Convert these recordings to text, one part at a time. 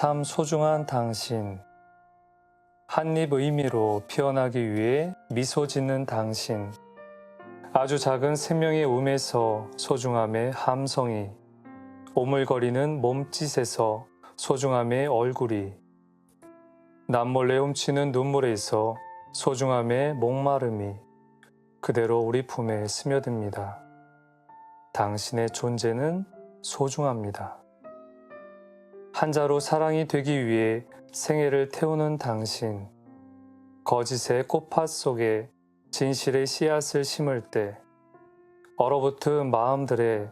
참 소중한 당신. 한입 의미로 피어나기 위해 미소 짓는 당신. 아주 작은 생명의 움에서 소중함의 함성이. 오물거리는 몸짓에서 소중함의 얼굴이. 남몰래 훔치는 눈물에서 소중함의 목마름이 그대로 우리 품에 스며듭니다. 당신의 존재는 소중합니다. 한자로 사랑이 되기 위해 생애를 태우는 당신. 거짓의 꽃밭 속에 진실의 씨앗을 심을 때, 얼어붙은 마음들의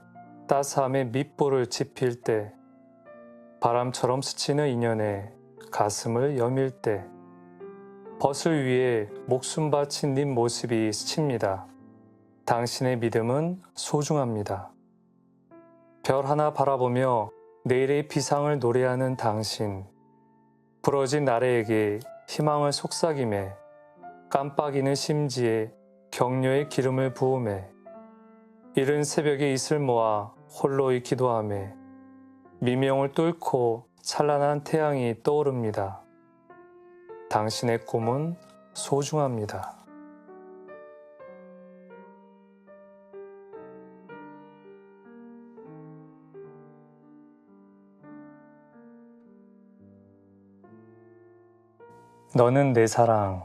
따스함의 밑보를 지필 때, 바람처럼 스치는 인연에 가슴을 여밀 때, 벗을 위해 목숨 바친 님 모습이 스칩니다. 당신의 믿음은 소중합니다. 별 하나 바라보며 내일의 비상을 노래하는 당신. 부러진 나래에게 희망을 속삭임에 깜빡이는 심지에 격려의 기름을 부음에 이른 새벽에 이슬 모아 홀로이 기도함에 미명을 뚫고 찬란한 태양이 떠오릅니다. 당신의 꿈은 소중합니다. 너는 내 사랑.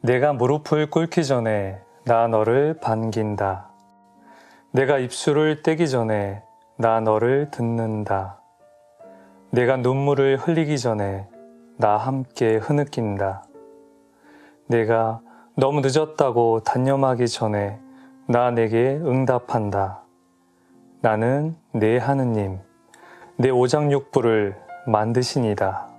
내가 무릎을 꿇기 전에 나 너를 반긴다. 내가 입술을 떼기 전에 나 너를 듣는다. 내가 눈물을 흘리기 전에 나 함께 흐느낀다. 내가 너무 늦었다고 단념하기 전에 나 내게 응답한다. 나는 내 하느님, 내 오장육부를 만드신이다.